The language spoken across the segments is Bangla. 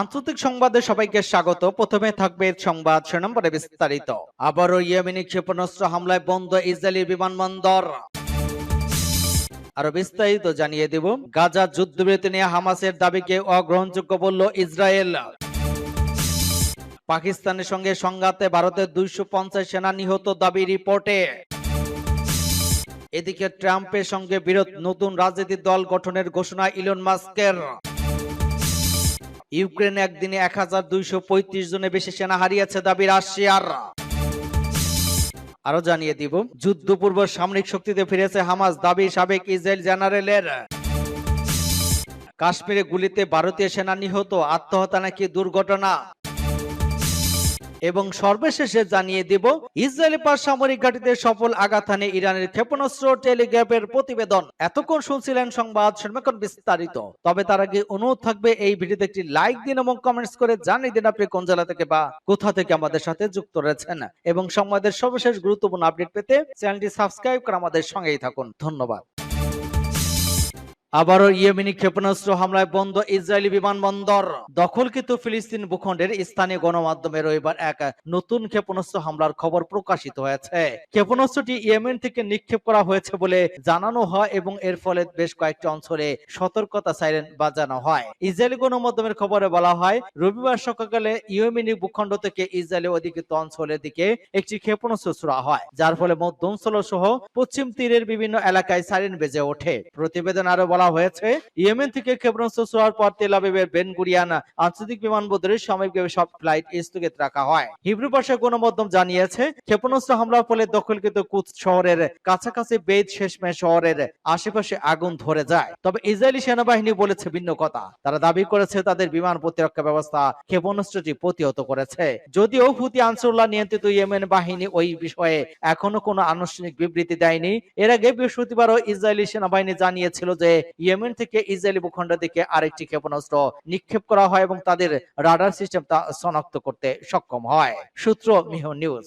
আন্তর্জাতিক সংবাদে সবাইকে স্বাগত। প্রথমে থাকবে সংবাদ শিরোনাম্বরে বিস্তারিত। আবারও ইয়েমেনি ক্ষেপণাস্ত্র হামলায় বন্ধ ইসরায়েলি বিমানবন্দর। আরও বিস্তারিত জানিয়ে দেব। গাজা যুদ্ধবিরতি নিয়ে হামাসের দাবিকে অগ্রহণযোগ্য বলল ইসরায়েল। পাকিস্তানের সঙ্গে সংঘাতে ভারতের দুইশো পঞ্চাশ সেনা নিহত দাবি রিপোর্টে। এদিকে ট্রাম্পের সঙ্গে বিরোধ নতুন রাজনৈতিক দল গঠনের ঘোষণা ইলন মাস্কের। ইউক্রেন একদিনে এক হাজার দুইশো পঁয়ত্রিশ জনের বেশি সেনা হারিয়েছে দাবি রাশিয়ার আরও জানিয়ে দিব যুদ্ধপূর্ব সামরিক শক্তিতে ফিরেছে হামাস, দাবি সাবেক ইসরায়েল জেনারেলের। কাশ্মীরে গুলিতে ভারতীয় সেনা নিহত, আত্মহত্যা নাকি দুর্ঘটনা? এবং সর্বশেষে জানিয়ে দিব, ইসরায়েলি পার সামরিক ঘাঁটিতে সফল আঘাত ইরানের ক্ষেপণাস্ত্র টেলিগ্রাফের প্রতিবেদন। এতক্ষণ শুনছিলেন সংবাদ শুনবেন বিস্তারিত। তবে তার আগে অনুরোধ থাকবে, এই ভিডিওতে একটি লাইক দিন এবং কমেন্টস করে জানিয়ে দিন আপনি কোন জেলা থেকে বা কোথা থেকে আমাদের সাথে যুক্ত রয়েছেন। এবং সংবাদের সর্বশেষ গুরুত্বপূর্ণ আপডেট পেতে চ্যানেলটি সাবস্ক্রাইব করে আমাদের সঙ্গেই থাকুন। ধন্যবাদ। আবারও ইয়েমেনি ক্ষেপণাস্ত্র হামলায় বন্ধ ইসরায়েলি বিমানবন্দর। দখলকৃত ফিলিস্তিন ভূখণ্ডের স্থানীয় গণমাধ্যমে রবিবার এক নতুন ক্ষেপণাস্ত্র হামলার খবর প্রকাশিত হয়েছে। ক্ষেপণাস্ত্রটি ইয়েমেন থেকে নিক্ষেপ করা হয়েছে বলে জানানো হয় এবং এর ফলে বেশ কয়েকটি অঞ্চলে সতর্কতা সাইরেন বাজানো হয়। ইসরায়েলি গণমাধ্যমের খবরে বলা হয়, রবিবার সকালে ইয়েমেনি ভূখণ্ড থেকে ইসরায়েলি অধিকৃত অঞ্চলের দিকে একটি ক্ষেপণাস্ত্র ছোড়া হয়, যার ফলে মধ্য অঞ্চল সহ পশ্চিম তীরের বিভিন্ন এলাকায় সাইরেন বেজে ওঠে। প্রতিবেদন আরও বলা হয়েছে। ইয়েমেন থেকে ক্ষেপণাস্ত্র ছোড়ার পর তেল আবিবের বেন গুরিয়ান আন্তর্জাতিক বিমানবন্দরে সাময়িকভাবে সব ফ্লাইট স্থগিত রাখা হয়। হিব্রু ভাষায় গণমাধ্যম জানিয়েছে, ক্ষেপণাস্ত্র হামলার ফলে দখলকৃত কুচ শহরের কাছাকাছি বেদ শেষমে শহরের আশেপাশে আগুন ধরে যায়। তবে ইসরায়েলি সেনাবাহিনী বলেছে ভিন্ন কথা। তারা দাবি করেছে তাদের বিমান প্রতিরক্ষা ব্যবস্থা ক্ষেপণাস্ত্রটি প্রতিহত করেছে। যদিও হুতি আনসারুল্লাহ নিয়ন্ত্রিত ইয়েমেন বাহিনী ওই বিষয়ে এখনও কোনো আনুষ্ঠানিক বিবৃতি দেয়নি। এর আগে বৃহস্পতিবারও ইসরায়েলি সেনাবাহিনী জানিয়েছিল যে ইয়েমেন থেকে ইসরায়েলি ভূখণ্ড দিকে আরেকটি ক্ষেপণাস্ত্র নিক্ষেপ করা হয় এবং তাদের রাডার সিস্টেম তা শনাক্ত করতে সক্ষম হয়। সূত্র মিহ নিউজ।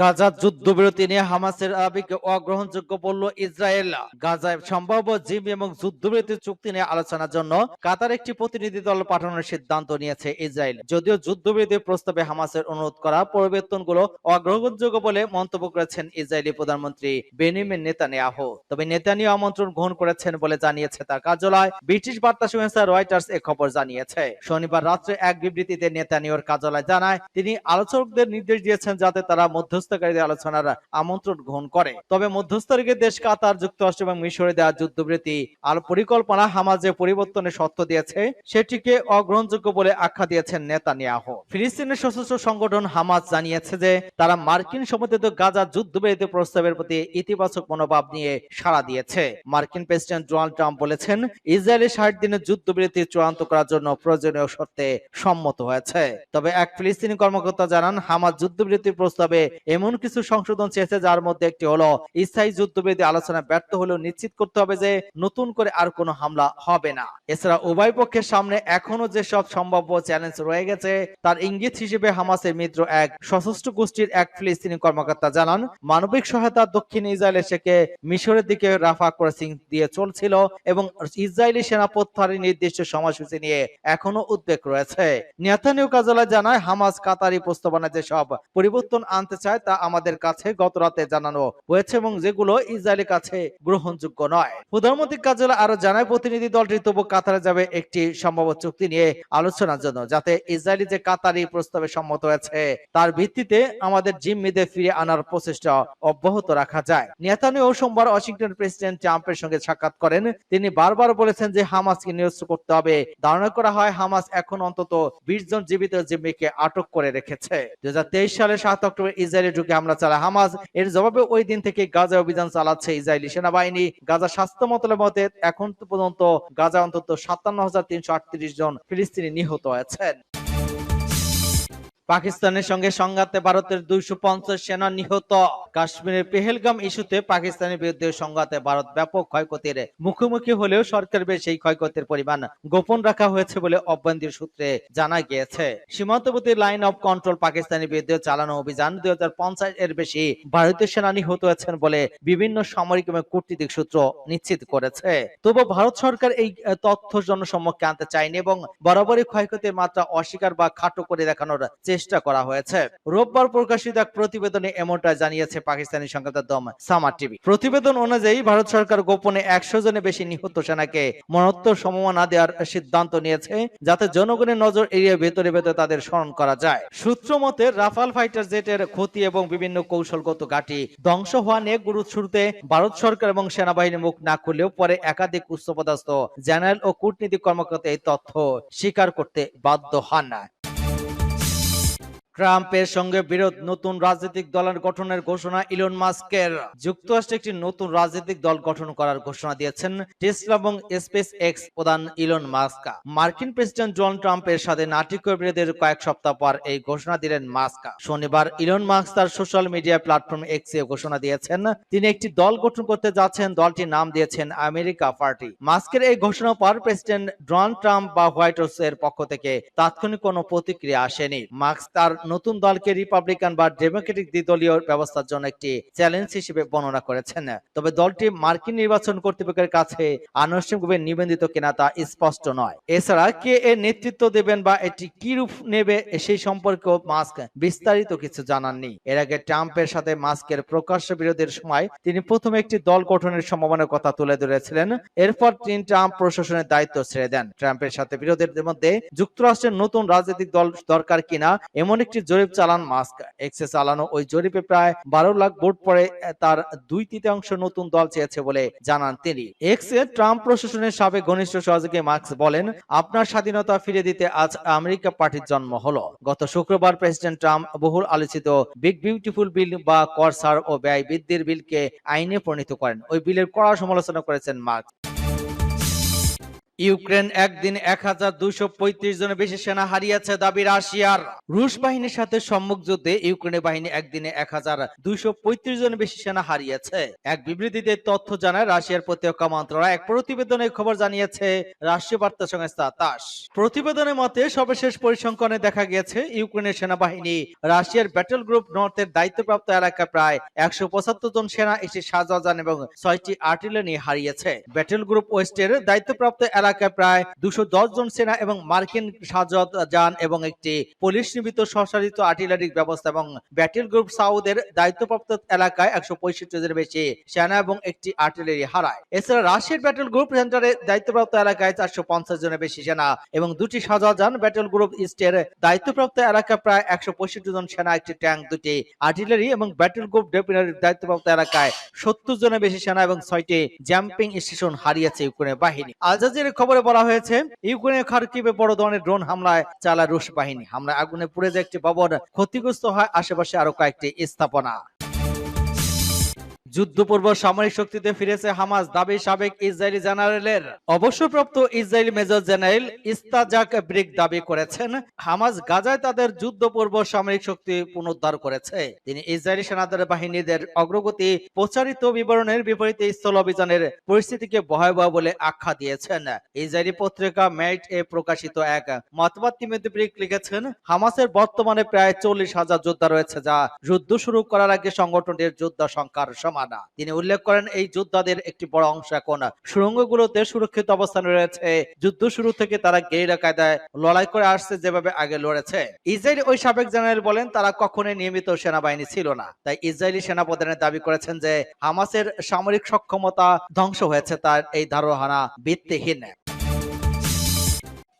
গাজা যুদ্ধবিরতি নিয়ে হামাসের দাবিকে অগ্রহণযোগ্য বলল ইসরায়েল। গাজায় সম্ভাব্য জিম এবং যুদ্ধবিরতি চুক্তি নিয়ে আলোচনার জন্য কাতার একটি প্রতিনিধি দল পাঠানোর সিদ্ধান্ত নিয়েছে ইসরায়েল। যদিও যুদ্ধবিরতির প্রস্তাবে হামাসের অনুরোধ করা পরিবর্তনগুলো অগ্রহণযোগ্য বলে মন্তব্য করেছেন ইসরায়েলি প্রধানমন্ত্রী বেনিমিন নেতানিয়াহু। তবে নেতানিয়াহু আমন্ত্রণ গ্রহণ করেছেন বলে জানিয়েছে তার কার্যালয়। ব্রিটিশ বার্তা সংস্থা রয়টার্স এ খবর জানিয়েছে। শনিবার রাত্রে এক বিবৃতিতে নেতানিয়াহুর কার্যালয় জানায়, তিনি আলোচকদের নির্দেশ দিয়েছেন যাতে তারা মধ্যস্থকারীদের আলোচনার আমন্ত্রণ গ্রহণ করে। তবে মধ্যস্থকারী দেশ কাতার, যুক্তরাষ্ট্র এবং মিশরে দেওয়া যুদ্ধবিরতি আর পরিকল্পনা হামাজ পরিবর্তনের সত্য দিয়েছে। সেটিকে অগ্রহণযোগ্য বলে আখ্যা দিয়েছেন নেতানিয়াহু। ফিলিস্তিনের সশস্ত্র সংগঠন হামাজ জানিয়েছে যে, তারা মার্কিন সমর্থিত গাজা যুদ্ধবিরতি প্রস্তাবের প্রতি ইতিবাচক মনোভাব নিয়ে সাড়া দিয়েছে। মার্কিন প্রেসিডেন্ট ডোনাল্ড ট্রাম্প বলেছেন, ইসরায়েলি ষাট দিনের যুদ্ধবিরতি চূড়ান্ত করার জন্য প্রয়োজনীয় শর্তে সম্মত হয়েছে। তবে এক ফিলিস্তিনি কর্মকর্তা জানান, হামাজ যুদ্ধবিরতির প্রস্তাবে এমন কিছু সংশোধন চেয়েছে যার মধ্যে একটি হলো, স্থায়ী যুদ্ধবিরতি আলোচনা ব্যর্থ হলেও নিশ্চিত করতে হবে যে নতুন করে আর কোনো হামলা হবে না। এছাড়া উভয় পক্ষের সামনে এখনও যেসব সম্ভাব্য চ্যালেঞ্জ রয়ে গেছে, তার ইঙ্গিত হিসেবে হামাসের মিত্র এক সশস্ত্র গোষ্ঠীর এক ফিলিস্তিনি কর্মকর্তা জানান, মানবিক সহায়তা দক্ষিণ ইসরায়েল থেকে মিশরের দিকে রাফা ক্রসিং দিয়ে চলছিল এবং ইসরায়েলি সেনা প্রত্যাহারের নির্দিষ্ট সময়সূচি নিয়ে এখনও উদ্বেগ রয়েছে। নেতানিয়াহু কার্যালয় জানায়, হামাস কাতারি প্রস্তাবনা যেসব পরিবর্তন আনতে চায় তা আমাদের কাছে গত রাতে জানানো হয়েছে এবং যেগুলো ইসরায়েলের কাছে গ্রহণযোগ্য নয়। প্রধানমন্ত্রী কার্যালয় আরও জানায়, প্রতিনিধি দলটি তবু কাতারে যাবে একটি সম্ভাব্য চুক্তি নিয়ে আলোচনার জন্য, যাতে ইসরায়েলি যে কাতারি প্রস্তাবে সম্মত হয়েছে, তার ভিত্তিতে আমাদের জিম্মিদের ফিরে আনার প্রচেষ্টা অব্যাহত রাখা যায়। নেতানিয়াহু সোমবার ওয়াশিংটন প্রেসিডেন্ট ট্রাম্পের সঙ্গে সাক্ষাৎ করেন। তিনি বারবার বলেছেন যে হামাসকে নিরস্ত্র করতে হবে। ধারণা করা হয়, হামাস এখন অন্তত বিশ জন জীবিত জিম্মিকে আটক করে রেখেছে। দুই হাজার তেইশ সালে সাত অক্টোবর ইসরায়েলে ঢুকে হামলা চালায়। হামাজ এর জবাবে ওই দিন থেকে গাজা অভিযান চালাচ্ছে ইসরায়েলি সেনাবাহিনী। গাজা স্বাস্থ্য মতলের মতে এখন পর্যন্ত গাজা অন্তত সাতান্ন হাজার তিনশো আটত্রিশ জন ফিলিস্তিনি নিহত হয়েছেন। পাকিস্তানের সঙ্গে সংঘাতে ভারতের দুইশো পঞ্চাশ সেনা নিহত। কাশ্মীরের পেহেলগাম ইস্যুতে পাকিস্তানের বিরুদ্ধে সংঘাতে ভারত ব্যাপক ক্ষয়ক্ষতির মুখোমুখি হলেও সরকার সেই ক্ষয়ক্ষতির পরিমাণ গোপন রাখা হয়েছে বলে অভ্যন্তরীণ সূত্রে জানা গিয়েছে। সীমান্তবর্তী লাইন অফ কন্ট্রোল পাকিস্তানের বিরুদ্ধে চালানো অভিযান দুই এর বেশি ভারতীয় সেনা নিহত হয়েছেন বলে বিভিন্ন সামরিক এবং কূটনীতিক সূত্র নিশ্চিত করেছে। তবু ভারত সরকার এই তথ্য জনসম্মুখে আনতে চায়নি এবং বরাবরই ক্ষয়ক্ষতির মাত্রা অস্বীকার বা খাটো করে দেখানোর চেষ্টা করা হয়েছে। রোববার প্রকাশিত এক প্রতিবেদনে এমনটা জানিয়েছে পাকিস্তানি সংবাদ দম সামার টিভি। প্রতিবেদন অনুযায়ী ভারত সরকার গোপনে একশো জনের বেশি নিহত সেনাকে মরণোত্তর সম্মাননা দেওয়ার সিদ্ধান্ত নিয়েছে, যাতে জনগণের নজর এড়িয়ে ভেতরে ভেতরে তাদের স্মরণ করা যায়। সূত্র মতে, রাফাল ফাইটার জেটের ক্ষতি এবং বিভিন্ন কৌশলগত ঘাঁটি ধ্বংস হওয়া নিয়ে গুরু শুরুতে ভারত সরকার এবং সেনাবাহিনী মুখ না খুললেও পরে একাধিক উচ্চপদস্থ জেনারেল ও কূটনীতিক কর্মকর্তা এই তথ্য স্বীকার করতে বাধ্য হন। না ট্রাম্পের সঙ্গে বিরোধ নতুন রাজনৈতিক দলের গঠনের ঘোষণা ইলন মাস্কের। যুক্তরাষ্ট্রে একটি নতুন রাজনৈতিক দল গঠন করার ঘোষণা দিয়েছেন টেসলা এবং স্পেস এক্স প্রধান ইলন মাস্ক। মার্কিন প্রেসিডেন্ট ডোনাল্ড ট্রাম্পের সাথে নাটকীয় বিরোধের কয়েক সপ্তাহ পর এই ঘোষণা দিলেন মাস্ক। শনিবার ইলন মাস্ক তার সোশ্যাল মিডিয়া প্ল্যাটফর্ম এক্স এ ঘোষণা দিয়েছেন, তিনি একটি দল গঠন করতে যাচ্ছেন, দলটির নাম দিয়েছেন আমেরিকা পার্টি। মাস্কের এই ঘোষণা পর প্রেসিডেন্ট ডোনাল্ড ট্রাম্প বা হোয়াইট হাউস এর পক্ষ থেকে তাৎক্ষণিক কোনো প্রতিক্রিয়া আসেনি। মাস্ক তার নতুন দলকে রিপাবলিকান বা ডেমোক্রেটিক দ্বিদলীয় ব্যবস্থার জন্য একটি চ্যালেঞ্জ হিসেবে বর্ণনা করেছেন। তবে দলটি মার্কিন নির্বাচন কর্তৃপক্ষের কাছে আনুষ্ঠানিকভাবে নিবন্ধিত কিনা তা স্পষ্ট নয়। এছাড়া কে এর নেতৃত্ব দেবেন বা এটি কি রূপ নেবে সেই সম্পর্কেও মাস্ক বিস্তারিত কিছু জানাননি। এর আগে ট্রাম্পের সাথে মাস্কের প্রকাশ্য বিরোধের সময় তিনি প্রথমে একটি দল গঠনের সম্ভাবনার কথা তুলে ধরেছিলেন। এরপর তিনি ট্রাম্প প্রশাসনের দায়িত্ব ছেড়ে দেন। ট্রাম্পের সাথে বিরোধের মধ্যে যুক্তরাষ্ট্রের নতুন রাজনৈতিক দল দরকার কিনা এমন একটি জরিপ চালান মাস্ক। এক্সে চালানো ওই জরিপে প্রায় বারো লাখ ভোট পড়ে তার দুই তৃতীয়াংশ নতুন দল চেয়েছে বলে জানান তিনি। এক্সে ট্রাম্প প্রশাসনের সাবেক ঘনিষ্ঠ সহযোগী মার্কস বলেন, আপনার স্বাধীনতা ফিরে দিতে আজ আমেরিকা পার্টির জন্ম হলো। গত শুক্রবার প্রেসিডেন্ট ট্রাম্প বহুল আলোচিত বিগ বিউটিফুল বিল বা কর ছাড় ও ব্যয় বৃদ্ধির বিলকে আইনে পরিণত করেন। ওই বিলের কড়া সমালোচনা করেছেন মার্কস ইউক্রেন একদিন এক হাজার দুইশো পঁয়ত্রিশ জনের বেশি সেনা হারিয়েছে দাবি রাশিয়ার। রুশ বাহিনীর সাথে সম্মুখ যুদ্ধে ইউক্রেনের বাহিনী একদিনে এক হাজার দুইশো পঁয়ত্রিশ জনের বেশি সেনা হারিয়েছে। এক বিবৃতিতে তথ্য জানায়, রাশিয়ার প্রতিরক্ষা মন্ত্রণালয় এক প্রতিবেদনে খবর জানিয়েছে, রাষ্ট্রীয় বার্তা সংস্থা তাস। প্রতিবেদনের মতে, সর্বশেষ পরিসংখ্যানে দেখা গিয়েছে, ইউক্রেনের সেনাবাহিনী রাশিয়ার ব্যাটেল গ্রুপ নর্থের দায়িত্বপ্রাপ্ত এলাকায় প্রায় একশো পঁচাত্তর জন সেনা একটি সাজান এবং ছয়টি আর্টিলারি হারিয়েছে। ব্যাটেল গ্রুপ ওয়েস্টের দায়িত্বপ্রাপ্ত এলাকায় প্রায় দুশো জন সেনা এবং মার্কিন সাজত যান এবং একটি পুলিশ নির্মিত স্বশাসিত আর্টিলারিক ব্যবস্থা এবং ব্যাটেল গ্রুপ সাউথের দায়িত্বপ্রাপ্ত এলাকায় একশো পঁয়ষট্টি জনের বেশি সেনা এবং একটি আর্টিলারি হারায়। এছাড়া রাশিয়ার ব্যাটেল গ্রুপ সেন্টারে দায়িত্বপ্রাপ্ত এলাকায় চারশো পঞ্চাশ জনের বেশি সেনা এবং দুটি সাজান ব্যাটেল গ্রুপ ইস্টের দায়িত্বপ্রাপ্ত এলাকায় প্রায় একশো পঁয়ষট্টি জন সেনা, একটি ট্যাঙ্ক দুটি আর্টিলারি এবং ব্যাটেল গ্রুপ ডেপিনারির দায়িত্বপ্রাপ্ত এলাকায় সত্তর জনের বেশি সেনা এবং ছয়টি জাম্পিং স্টেশন হারিয়েছে ইউক্রেনের বাহিনী। আল জাজিরের খবরে বলা হয়েছে, ইউক্রেনের খার্কিভে বড় ধরনের ড্রোন হামলায় চালায় রুশ বাহিনী। হামলায় আগুনে পুড়ে যায় একটি ভবন ক্ষতিগ্রস্ত হয়, আশেপাশে আরও কয়েকটি স্থাপনা। যুদ্ধপূর্ব সামরিক শক্তিতে ফিরেছে হামাস, দাবি সাবেক ইসরায়েলি জেনারেলের। অবসরপ্রাপ্ত Israeli major general Yitzhak Brik দাবি করেছেন, হামাস গাজায় তাদের যুদ্ধপূর্ব সামরিক শক্তি পুনরুদ্ধার করেছে। তিনি ইসরায়েলি সেনাদের বাহিনীদের অগ্রগতি, প্রচারিত বিবরণের বিপরীতে স্থল অভিযানের পরিস্থিতিকে ভয়াবহ বলে আখ্যা দিয়েছেন। ইসরায়েলি পত্রিকা মেট এ প্রকাশিত এক মতবাদ তিমিতে ব্রিক লিখেছেন, হামাসের বর্তমানে প্রায় চল্লিশ হাজার যোদ্ধা রয়েছে যা যুদ্ধ শুরু করার আগে সংগঠনটির যোদ্ধা সংখ্যার সমান। না তিনি উল্লেখ করেন, এই যোদ্ধাদের একটি বড় অংশ এখন সুরঙ্গগুলোতে সুরক্ষিত অবস্থানে রয়েছে। যুদ্ধ শুরু থেকে তারা গেরিলা কায়দায় লড়াই করে আসছে, যেভাবে আগে লড়েছে। ইসরায়েল ওই সাবেক জেনারেল বলেন, তারা কখনোই নিয়মিত সেনাবাহিনী ছিল না। তাই ইসরায়েলি সেনাপ্রধানের দাবি করেছেন যে, হামাসের সামরিক সক্ষমতা ধ্বংস হয়েছে তার এই ধারণা ভিত্তিহীন।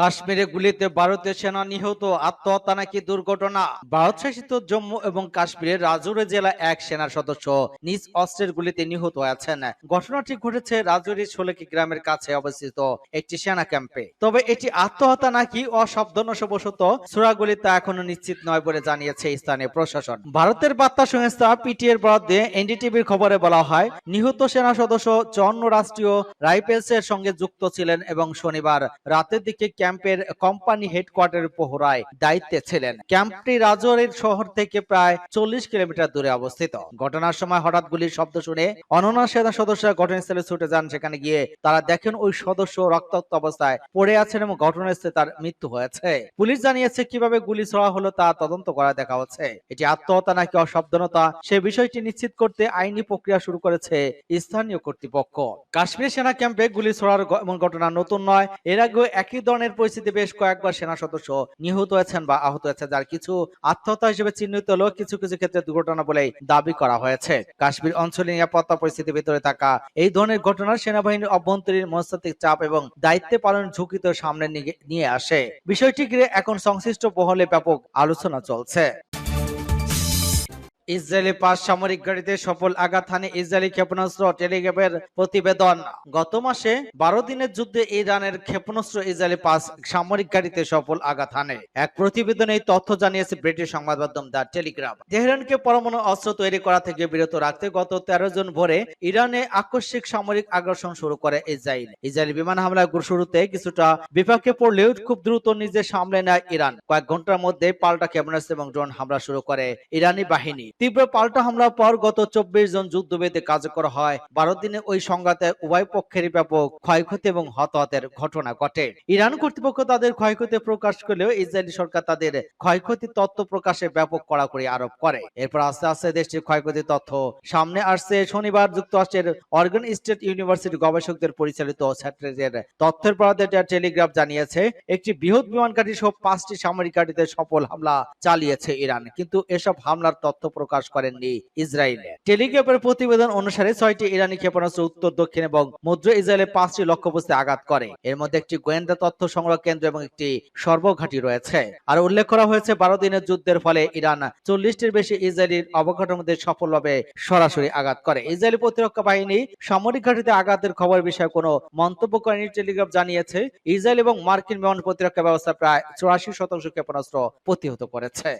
কাশ্মীরে গুলিতে ভারতীয় সেনা নিহত, আত্মহত্যা নাকি দুর্ঘটনা? ভারত শাসিত জম্মু এবং কাশ্মীরের রাজৌরি জেলা এক সেনার সদস্য নিজ অস্ত্রের গুলিতে নিহত হয়েছেন। ঘটনাটি ঘটেছে রাজৌরি সোলেকি গ্রামের কাছে অবস্থিত একটি সেনা ক্যাম্পে। তবে এটি আত্মহত্যা নাকি অসাবধানবশত সুরাগুলি তা এখনও নিশ্চিত নয় বলে জানিয়েছে স্থানীয় প্রশাসন। ভারতের বার্তা সংস্থা পিটিএর বরাদ্দে এনডিটিভির খবরে বলা হয়, নিহত সেনা সদস্য জন্য রাষ্ট্রীয় রাইফেলস এর সঙ্গে যুক্ত ছিলেন এবং শনিবার রাতের দিকে ক্যাম্পের কোম্পানি হেডকোয়ার্টারের পহরায় দায়িত্বে ছিলেন। ক্যাম্পটি রাজৌরির শহর থেকে প্রায় চল্লিশ কিলোমিটার দূরে অবস্থিত। ঘটনার সময় হঠাৎ গুলির শব্দ শুনে অনন্য সেনা সদস্যরা ঘটনাস্থলে ছুটে যান, সেখানে গিয়ে তারা দেখেন ওই সদস্য রক্তাক্ত অবস্থায় পড়ে আছেন এবং ঘটনাস্থলে তার মৃত্যু হয়েছে। পুলিশ জানিয়েছে কীভাবে গুলি ছোড়া হলো তা তদন্ত করা দেখা হচ্ছে। এটি আত্মহত্যা নাকি অসাবধানতা সে বিষয়টি নিশ্চিত করতে আইনি প্রক্রিয়া শুরু করেছে স্থানীয় কর্তৃপক্ষ। কাশ্মীর সেনা ক্যাম্পে গুলি ছোড়ার এমন ঘটনা নতুন নয়। এর আগেও একই ধরনের পরিস্থিতি বেশ কয়েকবার সেনা সদস্য নিহত হয়েছেন বা আহত হয়েছে, যার কিছু আত্মহত্যা হিসেবে চিহ্নিত হলেও কিছু কিছু ক্ষেত্রে দুর্ঘটনা বলেই দাবি করা হয়েছে। কাশ্মীর অঞ্চলে নিরাপত্তা পরিস্থিতির ভিতরে থাকা এই ধরনের ঘটনা সেনাবাহিনীর অভ্যন্তরীণ মনস্তাত্ত্বিক চাপ এবং দায়িত্ব পালন ঝুঁকি তো সামনে নিয়ে আসে। বিষয়টি ঘিরে এখন সংশ্লিষ্ট বহলে ব্যাপক আলোচনা চলছে। ইসরায়েলি পাঁচ সামরিক গাড়িতে সফল আঘাত হানে ইসরায়েলি ক্ষেপণাস্ত্র টেলিগ্রাফের প্রতিবেদন। গত মাসে বারো দিনের যুদ্ধে ইরানের ক্ষেপণাস্ত্র ইসরায়েলি পাঁচ সামরিক গাড়িতে সফল আঘাত হানে। এক প্রতিবেদনে তথ্য জানিয়েছে ব্রিটিশ সংবাদ মাধ্যম দ্য টেলিগ্রাফ। তেহরানকে পরমাণু অস্ত্র তৈরি করা থেকে বিরত রাখতে গত তেরো জন ভোরে ইরানে আকস্মিক সামরিক আগ্রাসন শুরু করে ইসরায়েল। ইসরায়েলি বিমান হামলা শুরুতে কিছুটা বিপাকে পড়লেও খুব দ্রুত নিজে সামলে নেয় ইরান। কয়েক ঘণ্টার মধ্যে পাল্টা ক্ষেপণাস্ত্র এবং ড্রোন হামলা শুরু করে ইরানি বাহিনী। তীব্র পাল্টা হামলার পর গত চব্বিশ জন যুদ্ধবেদে কার্যকর হয়। বারো দিনে ওই সংঘাতে উভয় পক্ষেরই ব্যাপক ক্ষয়ক্ষতি এবং হতাহতের ঘটনা ঘটে। ইরান কর্তৃপক্ষ তাদের ক্ষয়ক্ষতি প্রকাশ করলেও ইসরায়েলি সরকার তাদের ক্ষয়ক্ষতি তথ্য প্রকাশে ব্যাপক কড়াকড়ি আরোপ করে। এরপর আস্তে আস্তে দেশটির ক্ষয়ক্ষতির তথ্য সামনে আসছে। শনিবার যুক্তরাষ্ট্রের অর্গান স্টেট ইউনিভার্সিটি গবেষকদের পরিচালিত স্যাটেলাইটের তথ্যের পরাতে টেলিগ্রাফ জানিয়েছে, একটি বৃহৎ বিমান ঘাঁটি সহ পাঁচটি সামরিক ঘাঁটিতে সফল হামলা চালিয়েছে ইরান। কিন্তু এসব হামলার তথ্য প্রকাশ করেননি ইসরায়েলে। টেলিগ্রাফের প্রতিবেদন অনুসারে ছয়টি ইরানি ক্ষেপণাস্ত্র উত্তর, দক্ষিণ এবং মধ্য ইসরায়েলে পাঁচটি লক্ষ্যবস্তুতে আঘাত করে। এর মধ্যে একটি গোয়েন্দা তথ্য সংগ্রহ কেন্দ্র এবং একটি সর্বঘাঁটি রয়েছে। আর উল্লেখ করা হয়েছে, বারো দিনের যুদ্ধের ফলে ইরান চল্লিশটির বেশি ইসরায়েলির অবকাঠামোতে সফলভাবে সরাসরি আঘাত করে। ইসরায়েলি প্রতিরক্ষা বাহিনী সামরিক ঘাঁটিতে আঘাতের খবর বিষয়ে কোনো মন্তব্য করেনি টেলিগ্রাফ জানিয়েছে। ইসরায়েল এবং মার্কিন বিমান প্রতিরক্ষা ব্যবস্থা প্রায় চুরাশি শতাংশ ক্ষেপণাস্ত্র প্রতিহত করেছে।